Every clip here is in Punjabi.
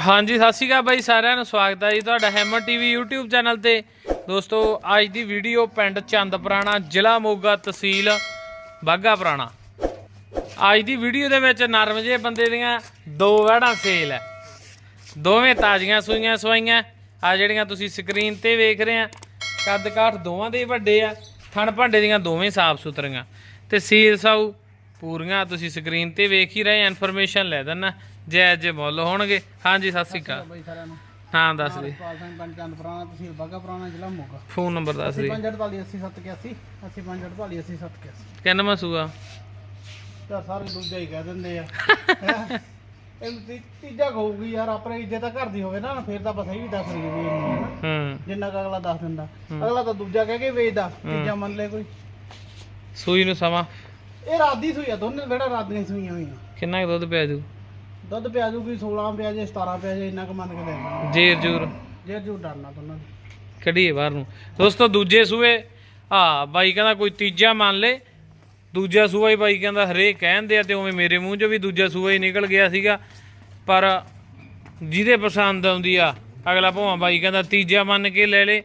ਹਾਂਜੀ, ਸਤਿ ਸ਼੍ਰੀ ਅਕਾਲ ਬਾਈ, ਸਾਰਿਆਂ ਨੂੰ ਸਵਾਗਤ ਹੈ ਜੀ ਤੁਹਾਡਾ ਹੈਮਰ ਟੀਵੀ YouTube ਚੈਨਲ ਤੇ। ਦੋਸਤੋ, ਅੱਜ ਦੀ ਵੀਡੀਓ ਪਿੰਡ ਚੰਦਪੁਰਾਣਾ, ਜ਼ਿਲ੍ਹਾ ਮੋਗਾ ਤਹਿਸੀਲ ਬਾਗਾ ਪੁਰਾਣਾ। ਅੱਜ ਦੀ ਵੀਡੀਓ ਦੇ ਵਿੱਚ ਨਰਮ ਜੇ ਬੰਦੇ ਦੀਆਂ ਦੋ ਵੜਾਂ ਸੇਲ ਹੈ। ਦੋਵੇਂ ਤਾਜ਼ੀਆਂ ਸੂਈਆਂ ਸਵਾਈਆਂ। ਆ ਜਿਹੜੀਆਂ ਤੁਸੀਂ ਸਕਰੀਨ ਤੇ ਵੇਖ ਰਹੇ ਆ ਕੱਦ ਕਾਠ ਦੋਵਾਂ ਦੇ ਵੱਡੇ ਆ। ਥਣ ਭਾਂਡੇ ਦੀਆਂ ਦੋਵੇਂ ਸਾਫ਼ ਸੁਥਰੀਆਂ ਤੇ ਸੀਲ ਸਾਊ ਪੂਰੀਆਂ ਤੁਸੀਂ ਸਕਰੀਨ ਤੇ ਵੇਖ ਹੀ ਰਹੇ ਇਨਫੋਰਮੇਸ਼ਨ ਲੈ ਦੇਣਾ ਜੈ ਜੈ ਮੁੱਲ ਹੋਣਗੇ। ਹਾਂਜੀ ਸਤਿ ਸ਼੍ਰੀ ਅਕਾਲ। ਬਾਈ ਸਾਰਿਆਂ ਨੂੰ। ਹਾਂ ਦੱਸ ਦੇ। ਪਾਲ ਸਿੰਘ ਪਿੰਡ ਚੰਦ ਪੁਰਾਣਾ ਤਹਿਸੀਲ ਬਾਗਾ ਪੁਰਾਣਾ ਜ਼ਿਲ੍ਹਾ ਮੋਗਾ। ਫੋਨ ਨੰਬਰ ਦੱਸ ਦੇ। 5848 85 80 ਕਿੰਨਾ ਸੂਆ ਤਾਂ ਸਾਰੇ ਦੂਜਾ ਹੀ ਕਹਿ ਦਿੰਦੇ ਆ। ਇਹ ਤੀਜਾ ਕਹੂਗੀ ਯਾਰ ਆਪਣੇ ਇੱਜ਼ਤ ਤਾਂ ਘਰ ਦੀ ਹੋਵੇ ਨਾ ਫਿਰ ਤਾਂ ਬਸ ਇਹ ਵੀ ਦੱਸ ਰਹੀ ਵੀ ਹੂੰ ਜਿੰਨਾ ਕੁ ਅਗਲਾ ਦੱਸ ਦਿੰਦਾ। ਅਗਲਾ ਤਾਂ ਦੂਜਾ ਕਹਿ ਕੇ ਵੇਚਦਾ ਤੀਜਾ ਮੰਨ ਲੈ ਕੋਈ। ਸੂਈ ਨੂੰ ਸਮਾਂ। ਇਹ ਰਾਦੀ ਸੂਈ ਆ ਦੋਨੇ ਬੜਾ ਰਾਦੀਆਂ ਸੂਈਆਂ ਹੋਈਆਂ। ਕਿੰਨਾ ਕੁ ਦੁੱਧ ਪਿਆ ਜੂ? ਦੁੱਧ ਪਿਆ ਜੂਗੀ 16 ਪਿਆ ਜੇ 17 ਪਿਆ ਜੇ ਇੰਨਾ ਕੁ ਮੰਨ ਕੇ ਦੇ ਜੇਰ ਜੂਰ। ਜੇ ਜੂ ਡਰਨਾ ਦੋਨਾਂ ਦੀ। ਕੱਢੀਏ ਬਾਹਰ ਨੂੰ। ਦੋਸਤੋ ਦੂਜੇ ਸੂਏ ਆ ਬਾਈ ਕਹਿੰਦਾ ਕੋਈ ਤੀਜਾ ਮੰਨ ਲੇ। ਦੂਜਾ ਸੂਆ ਹੀ ਬਾਈ ਕਹਿੰਦਾ ਹਰੇਕ ਕਹਿੰਦੇ ਆ ਤੇ ਉਵੇਂ ਮੇਰੇ ਮੂੰਹ 'ਚੋਂ ਵੀ ਦੂਜਾ ਸੂਆ ਹੀ ਨਿਕਲ ਗਿਆ ਸੀਗਾ। ਪਰ ਜਿਹਦੇ ਪਸੰਦ ਆਉਂਦੀ ਆ ਅਗਲਾ ਭਾਵੇਂ ਬਾਈ ਕਹਿੰਦਾ ਤੀਜਾ ਮੰਨ ਕੇ ਲੈ ਲੇ।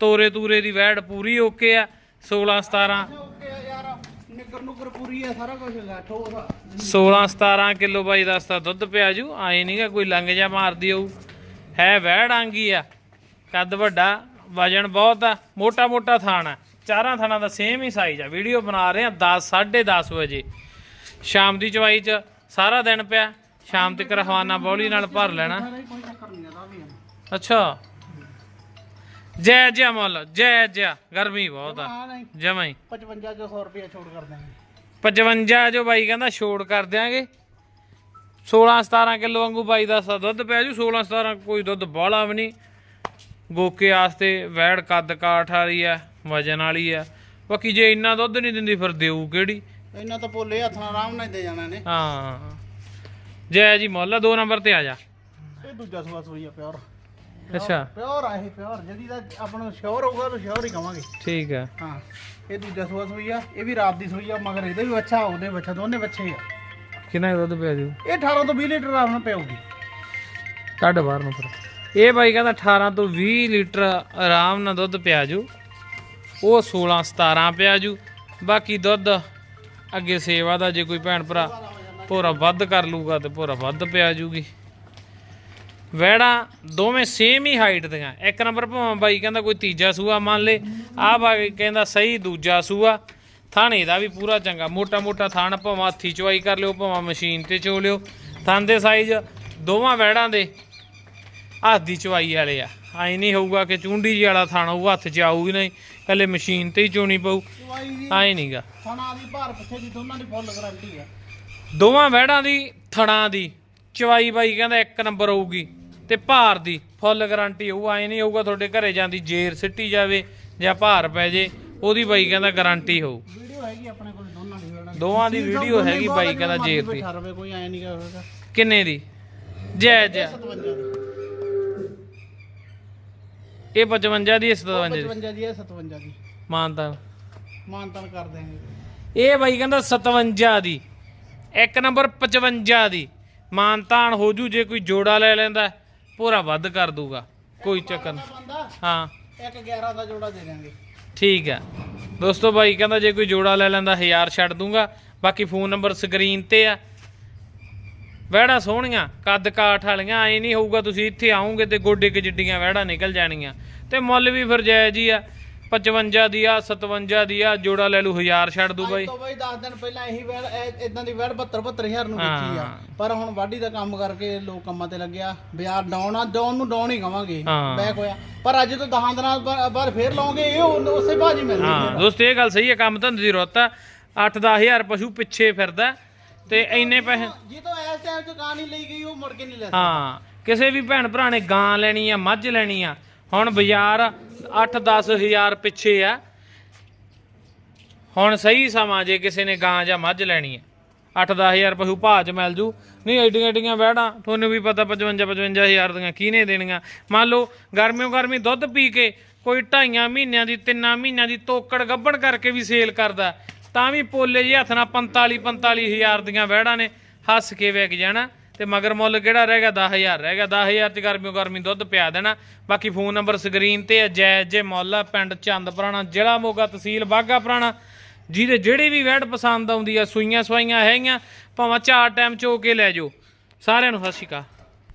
ਤੋਰੇ ਤੂਰੇ ਦੀ ਵੈੜ ਪੂਰੀ ਓਕੇ ਆ 16 17 ਓਕੇ ਆ ਯਾਰ ਪੂਰੀ ਸਾਰਾ ਕੁਝ ਹੈਗਾ ਠੋਸ ਆ 16 17 ਕਿਲੋ ਬਾਈ ਦੱਸਦਾ ਦੁੱਧ ਪਿਆ ਜੂ ਆਏ ਨਹੀਂਗਾ ਕੋਈ ਲੰਗ ਜਾ ਮਾਰਦੀ ਹੋਊ। ਹੈ ਵਹਿੜ ਆਂਗੀ ਆ ਕੱਦ ਵੱਡਾ ਵਜਨ ਬਹੁਤ ਆ ਮੋਟਾ ਮੋਟਾ ਥਾਣ ਆ। ਚਾਰਾਂ ਥਾਣਾ ਦਾ ਸੇਮ ਹੀ ਸਾਈਜ਼ ਆ। ਵੀਡੀਓ ਬਣਾ ਰਹੇ ਆ 10 10:30 ਵਜੇ। ਸ਼ਾਮ ਦੀ ਚਵਾਈ ਚ ਸਾਰਾ ਦਿਨ ਪਿਆ ਸ਼ਾਮ ਤੱਕ ਰਖਵਾਨਾ ਬੌਲੀ ਨਾਲ ਭਰ ਲੈਣਾ। ਅੱਛਾ। ਜੈ ਜੈ ਮੁੱਲ ਜੈ ਜੈ ਗਰਮੀ ਬਹੁਤ ਆ। ਹਾਂ ਨਹੀਂ। ਜਮਾਂ ਹੀ। 55 ਜੋ 100 ਰੁਪਏ ਛੋੜ ਕਰ ਦਾਂਗੇ 55 ਜੋ ਬਾਈ ਕਹਿੰਦਾ ਛੋੜ ਕਰ ਦਿਆਂਗੇ। 16 17 ਕਿਲੋ ਵਾਂਗੂ ਬਾਈ ਦਾ ਸਾ ਦੁੱਧ ਪਿਆ ਜੂ 16 17 ਕੋਈ ਦੁੱਧ ਬਾਹਲਾ ਵੀ ਨਹੀਂ। ਗੋਕੇ ਆਸਤੇ ਵੈੜ ਕੱਦ ਕਾਠ ਵਾਲੀ ਆ ਵਜਨ ਵਾਲੀ ਆ। ਬਾਕੀ ਜੇ ਇੰਨਾ ਦੁੱਧ ਨਹੀਂ ਦਿੰਦੀ ਫਿਰ ਦੇਊ ਕਿਹੜੀ? ਇਹਨਾਂ ਤਾਂ ਪੋਲੇ ਹੱਥ ਨਾਲ ਆਰਾਮ ਨਾਲ ਦੇ ਜਾਣਾ ਨੇ ਹਾਂ। ਜੈ ਜੀ ਮੁੱਲ ਦੋ ਨੰਬਰ ਤੇ ਆ ਜਾ। ਇਹ ਦੂਜਾ ਸਵਾ ਸੋਈ ਆ ਪਿਓਰ। ਅੱਛਾ। ਪਿਓਰ ਆ ਇਹ ਪਿਓਰ। ਜਿਹੜੀ ਦਾ ਆਪਾਂ ਨੂੰ ਸ਼ੋਰ ਹੋਊਗਾ ਤਾਂ ਸ਼ੋਰ ਹੀ ਕਵਾਂਗੇ। ਠੀਕ ਆ। ਹਾਂ ਇਹ ਦੂਜਾ ਸਵਾ ਸੋਈ ਆ ਇਹ ਵੀ ਰਾਤ ਦੀ ਸੋਈ ਆ ਮਗਰ ਇਹਦੇ ਵੀ ਬੱਚਾ ਉਹਦੇ ਬੱਚਾ ਦੋਨੇ ਬੱਚੇ ਆ। ਕਿੰਨਾ ਕੁ ਦੁੱਧ ਪਿਆ ਜੂ ਇਹ 18 ਤੋਂ 20 ਲੀਟਰ ਆਰਾਮ ਨਾਲ ਪਿਆਉਗੀ ਕੱਢ ਬਾਹਰ ਨੂੰ ਫਿਰ। ਇਹ ਬਾਈ ਕਹਿੰਦਾ 18 ਤੋਂ 20 ਲੀਟਰ ਆਰਾਮ ਨਾਲ ਦੁੱਧ ਪਿਆ ਜੂ ਉਹ 16 17 ਪਿਆ ਜੂ ਬਾਕੀ ਦੁੱਧ ਅੱਗੇ ਸੇਵਾ ਦਾ ਜੇ ਕੋਈ ਭੈਣ ਭਰਾ ਭੋਰਾ ਵੱਧ ਕਰ ਲੂਗਾ ਤੇ ਭੋਰਾ ਵੱਧ ਪਿਆ ਜੂਗੀ ਵੈੜਾਂ ਦੋਵੇਂ ਸੇਮ ਹੀ ਹਾਈਟ ਦੀਆਂ। ਇੱਕ ਨੰਬਰ ਭਾਵੇਂ ਬਾਈ ਕਹਿੰਦਾ ਕੋਈ ਤੀਜਾ ਸੂਆ ਮੰਨ ਲੇ ਆਹ ਬਾਈ ਕਹਿੰਦਾ ਸਹੀ ਦੂਜਾ ਸੂਆ। ਥਾਣੇ ਦਾ ਵੀ ਪੂਰਾ ਚੰਗਾ। ਮੋਟਾ ਮੋਟਾ ਥਾਣ ਭਾਵੇਂ ਹੱਥੀ ਚਵਾਈ ਕਰ ਲਿਓ ਭਾਵੇਂ ਮਸ਼ੀਨ ਤੇ ਚੋ ਲਿਓ। ਥਣ ਦੇ ਸਾਈਜ਼ ਦੋਵਾਂ ਵੈੜਾਂ ਦੇ। ਹੱਥ ਦੀ ਚਵਾਈ ਵਾਲੇ ਆ। ਐ ਨਹੀਂ ਹੋਊਗਾ ਕਿ ਚੁੰਡੀ ਜਿਹੀ ਵਾਲਾ ਥਾਣਾ ਉਹ ਹੱਥ 'ਚ ਆਊਗੀ ਨਹੀਂ ਕੱਲੇ ਮਸ਼ੀਨ ਤੇ ਹੀ ਚੋਣੀ ਪਊ। ਐ ਨਹੀਂਗਾ ਥਣਾ ਦੀ ਭਾਰ ਪਿੱਛੇ ਦੀ ਦੋਨਾਂ ਦੀ ਫੁੱਲ ਗਾਰੰਟੀ ਆ। ਦੋਵਾਂ ਵਹਿੜਾਂ ਦੀ ਥਣਾ ਦੀ। ਚਵਾਈ ਬਾਈ ਕਹਿੰਦਾ ਇੱਕ ਨੰਬਰ ਹੋਊਗੀ ਤੇ ਭਾਰ ਦੀ ਫੁੱਲ ਗਾਰੰਟੀ ਹੋਊ ਐ ਨਹੀਂ ਹੋਊਗਾ ਤੁਹਾਡੇ ਘਰੇ ਜਾਂਦੀ ਜੇਰ ਸਿੱਟੀ ਜਾਵੇ ਜਾਂ ਭਾਰ ਪੈ ਜੇ ਉਹਦੀ ਬਾਈ ਕਹਿੰਦਾ ਗਾਰੰਟੀ ਹੋਊ। ਵੀਡੀਓ ਹੈਗੀ ਆਪਣੇ ਕੋਲ ਦੋਨਾਂ ਦੀ ਵੇੜਾ ਦੋਵਾਂ ਦੀ ਵੀਡੀਓ ਹੈਗੀ ਬਾਈ ਕਹਿੰਦਾ ਜੇਰ ਦੀ। ਰੁਪਏ ਕੋਈ ਐ ਨਹੀਂ ਹੋਵੇਗਾ ਕਿੰਨੇ ਦੀ? ਜੈ ਜੈ। 57 ਦੀ ਇਹ 55 ਦੀ ਇਹ 57 ਦੀ। 55 ਦੀ ਹੈ 57 ਦੀ। ਮਾਨਤਾ ਮਾਨਤਨ ਕਰ ਇਹ ਬਾਈ ਕਹਿੰਦਾ 57 ਦੀ। ਇੱਕ ਨੰਬਰ 55 ਦੀ। ਮਾਨਤਾਨ ਹੋ ਜੂ ਜੇ ਕੋਈ ਜੋੜਾ ਲੈ ਲੈਂਦਾ ਪੂਰਾ ਵੱਧ ਕਰ ਦੂਗਾ ਕੋਈ ਚੱਕਰ ਨਹੀਂ। ਹਾਂ। ਇੱਕ 11 ਦਾ ਜੋੜਾ ਦੇ ਦਾਂਗੇ ਠੀਕ ਆ ਦੋਸਤੋ ਬਾਈ ਕਹਿੰਦਾ ਜੇ ਕੋਈ ਜੋੜਾ ਲੈ ਲੈਂਦਾ 1000 ਛੱਡ ਦੂੰਗਾ। ਬਾਕੀ ਫੋਨ ਨੰਬਰ ਸਕਰੀਨ ਤੇ ਆ। ਵਹਿੜਾਂ ਸੋਹਣੀਆਂ ਕੱਦ ਕਾਠ ਵਾਲੀਆਂ ਐ ਨਹੀਂ ਹੋਊਗਾ ਤੁਸੀਂ ਇੱਥੇ ਆਓਗੇ ਤੇ ਗੋਡੇ ਕਿ ਜਿੱਡੀਆਂ ਵਹਿੜਾਂ ਨਿਕਲ ਜਾਣਗੀਆਂ ਤੇ ਮੁੱਲ ਵੀ ਫਿਰ ਜਾਇਜ਼ ਹੀ ਆ। 55 ਦੀ ਆ 57 ਦੀ ਆ ਜੋੜਾ ਲੈ ਲੂ 1000 ਛੱਡ ਦੂ ਬਾਈ। ਤੋਂ ਬਾਈ 10 ਦਿਨ ਪਹਿਲਾਂ ਇਹੀ ਵੇੜ ਇਦਾਂ ਦੀ ਵੇੜ 72 72000 ਨੂੰ ਵੇਚੀ ਆ। ਪਰ ਹੁਣ ਵਾਢੀ ਦਾ ਕੰਮ ਕਰਕੇ ਲੋਕ ਕੰਮਾਂ ਤੇ ਲੱਗਿਆ। ਬਾਜ਼ਾਰ ਡਾਉਨ ਆ ਡਾਉਨ ਨੂੰ ਡਾਉਨ ਹੀ ਕਵਾਂਗੇ। ਬੈਕ ਹੋਇਆ। ਪਰ ਅੱਜ ਤੋਂ 10 ਦਿਨਾਂ ਬਾਅਦ ਫੇਰ ਲਾਉਂਗੇ ਇਹ ਉਹ- ਉਸੇ ਭਾਜੀ ਮਿਲਣੀ ਹਾਂ ਦੋਸਤ ਇਹ ਗੱਲ ਸਹੀ ਹੈ ਕੰਮ ਧੰਦੇ ਦੀ ਰੁੱਤ ਆ। 8-10000 ਪਸ਼ੂ ਪਿੱਛੇ ਫਿਰਦਾ ਤੇ ਇੰਨੇ ਪੈਸੇ ਜੀ ਤੋਂ ਇਸ ਟਾਈਮ ਚ ਨਹੀਂ ਲਈ ਗਈ ਉਹ ਮੁੜ ਕੇ ਨਹੀਂ ਲੈ ਹਾਂ ਕਿਸੇ ਵੀ ਭੈਣ ਭਰਾ ਨੇ ਗਾਂ ਲੈਣੀ ਆ ਮੱਝ ਲੈਣੀ ਆ ਹੁਣ ਬਾਜ਼ਾਰ 8-10000 ਪਿੱਛੇ ਆ। ਹੁਣ ਸਹੀ ਸਮਾਂ ਜੇ ਕਿਸੇ ਨੇ ਗਾਂ ਜਾਂ ਮੱਝ ਲੈਣੀ ਆ 8-10000 ਪਸ਼ੂ ਭਾਅ ਚ ਮਿਲ ਜੂ। ਨਹੀਂ, ਐਡੀਆਂ ਐਡੀਆਂ ਵਹਿੜਾਂ, ਤੁਹਾਨੂੰ ਵੀ ਪਤਾ 55-55000 ਦੀਆਂ ਕਿਹਨੇ ਦੇਣੀਆਂ। ਮੰਨ ਲਓ, ਗਰਮੀਓ ਗਰਮੀ ਦੁੱਧ ਪੀ ਕੇ ਕੋਈ ਢਾਈਆਂ ਮਹੀਨਿਆਂ ਦੀ, ਤਿੰਨਾਂ ਮਹੀਨਿਆਂ ਦੀ ਤੋਕੜ ਗੱਭਣ ਕਰਕੇ ਵੀ ਸੇਲ ਕਰਦਾ। ਤਾਂ ਵੀ ਪੋਲੇ ਜੇ ਹੱਥ ਨਾਲ 45 45000 ਦੀਆਂ ਵਹਿੜਾਂ ਨੇ, ਹੱਸ ਕੇ ਵਿਕ ਜਾਣਾ। ਤੇ ਮਗਰ ਮੁੱਲ ਕਿਹੜਾ ਰਹਿ ਗਿਆ? 10000 ਰਹਿ ਗਿਆ। 10000 ਚ ਗਰਮੀਓ ਗਰਮੀ ਦੁੱਧ ਪਿਆ ਦੇਣਾ। ਬਾਕੀ ਫੋਨ ਨੰਬਰ ਸਕਰੀਨ ਤੇ ਹੈ, ਜੈ ਜੇ ਮੁੱਲ, ਪਿੰਡ ਚੰਦ ਪੁਰਾਣਾ, ਜ਼ਿਲ੍ਹਾ ਮੋਗਾ ਤਹਿਸੀਲ ਬਾਗਾ ਪੁਰਾਣਾ। ਜਿਹਦੇ ਜਿਹੜੀ ਵੀ ਵੈਟ ਪਸੰਦ ਆਉਂਦੀ ਆ, ਸੂਈਆਂ ਸਵਾਈਆਂ ਹੈਗੀਆਂ, ਭਾਵੇਂ ਚਾਰ ਟਾਈਮ ਚੋ ਕੇ ਲੈ ਜਾਓ। ਸਾਰਿਆਂ ਨੂੰ ਸਤਿ ਸ਼੍ਰੀ ਅਕਾਲ।